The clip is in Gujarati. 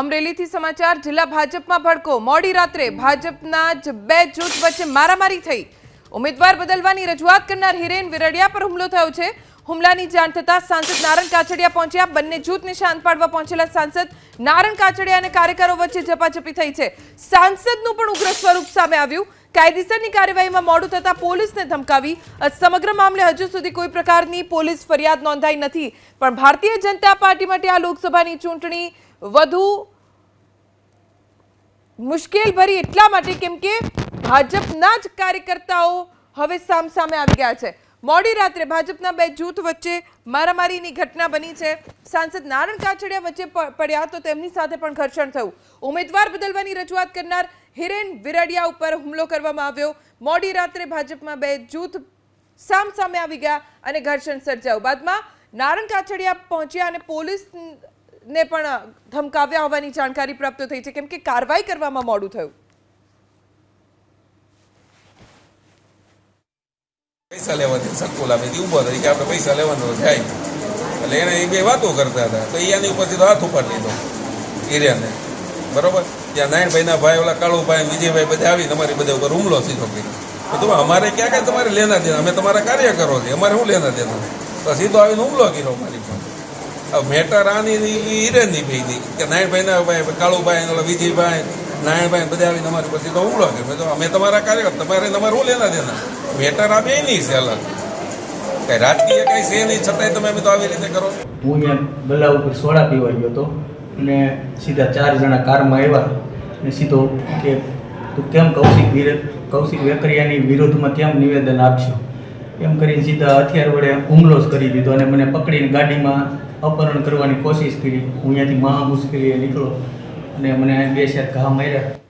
અમરેલીથી સમાચાર, જિલ્લા ભાજપમાં ભડકો. મોડી રાત્રે ભાજપના જ બે જૂથ વચ્ચે મારામારી થઈ. ઉમેદવાર બદલવાની રજૂઆત કરનાર હિરેન વિરડિયા પર હુમલો થયો છે. હુમલાની જાણ થતાં સાંસદ નારણ કાછડિયા પહોંચ્યા. બંને જૂથને શાંત પાડવા પહોંચેલા સાંસદ નારણ કાછડિયા અને કાર્યકરો વચ્ચે ઝપાઝપી થઈ છે. સાંસદનું પણ ઉગ્ર સ્વરૂપ સામે આવ્યું. કાયદેસરની કાર્યવાહીમાં મોડું થતાં પોલીસને ધમકાવી. સમગ્ર મામલે હજુ સુધી કોઈ પ્રકારની પોલીસ ફરિયાદ નોંધાઈ નથી. પણ ભારતીય જનતા પાર્ટી માટે આ લોકસભાની ચૂંટણી વધુ મુશ્કેલ ભરી એટલા માટે કેમ કે ભાજપના જ કાર્યકર્તાઓ હવે સામસામે આવી ગયા છે. મોડી રાત્રે ભાજપના બે જૂથ વચ્ચે મારામારીની ઘટના બની છે. સાંસદ નારણ કાછડિયા વચ્ચે પડ્યા તો તેમની સાથે પણ ઘર્ષણ થયું. ઉમેદવાર બદલવાની રજૂઆત કરનાર હિરેન વિરડિયા ઉપર હુમલો કરવામાં આવ્યો. મોડી રાત્રે ભાજપમાં બે જૂથ સામ સામે આવી ગયા અને ઘર્ષણ સર્જાયું. બાદમાં નારણ કાછડિયા પહોંચ્યા અને પોલીસને પણ ધમકાવ્યા હોવાની જાણકારી પ્રાપ્ત થઈ છે. કેમ કે કાર્યવાહી કરવામાં મોડું થયું. પૈસા લેવાથી સકુલામાંથી ઊભો થઈ કે આપણે પૈસા લેવાનો જાય. એટલે એને એ બે વાતો કરતા હતા. તો એની ઉપરથી તો હાથ ઉપાડી લીધો. એરિયાને બરોબર? ત્યાં નારાયણભાઈના ભાઈ, ઓલા કાળુભાઈ, વિજયભાઈ બધા આવીને અમારી બધા ઉપર હુમલો સીધો કર્યો. તો અમારે ક્યાં ક્યાં તમારે લેના દેના? અમે તમારા કાર્યકરો છે અમારે શું લેના દેના? તો સીધો આવીને હુમલો કર્યો મારી પર મેટર આની ને ઈ હિરેનની ભેગી કે નારાયણભાઈના ભાઈ કાળુભાઈ વિજયભાઈ નારાયણભાઈ બધા આવીને અમારી પછી તો હુમલો કર્યો. મેં તો, અમે તમારા કાર્યકર, તમારે તમારે હું લેના દેના? મેટર આ બે નહીં છે અલગ. કઈ રાજકીય કઈ છે નહીં, છતાંય તમે તો આવી રીતે કરો. હું અહીંયા ગલ્લા ઉપર સોડા પીવા ગયો હતો અને સીધા ચાર જણા કારમાં આવ્યા અને સીધો કે, તું કેમ કૌશિક કૌશિક વેકરિયાની વિરોધમાં કેમ નિવેદન આપશો? એમ કરીને સીધા હથિયાર વડે હુમલો જ કરી દીધો અને મને પકડીને ગાડીમાં અપહરણ કરવાની કોશિશ કરી. હું અહીંયાથી મહા મુશ્કેલીએ નીકળો અને મને બે ચાર ઘા માર્યા.